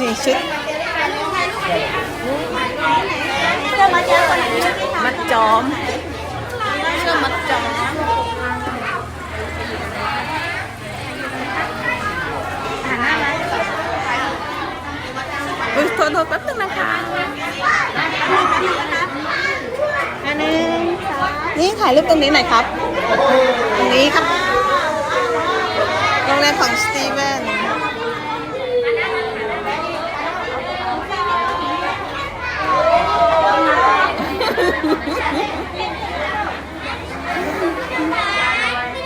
นี่ชุดมัดจอมเสื้อมัดจอมโทษโทษแป๊บนึงนะคะอันนึงนี่ถ่ายรูปตรงนี้หน่อยครับ ตรงนี้ครับโรงแรมของสตีเวน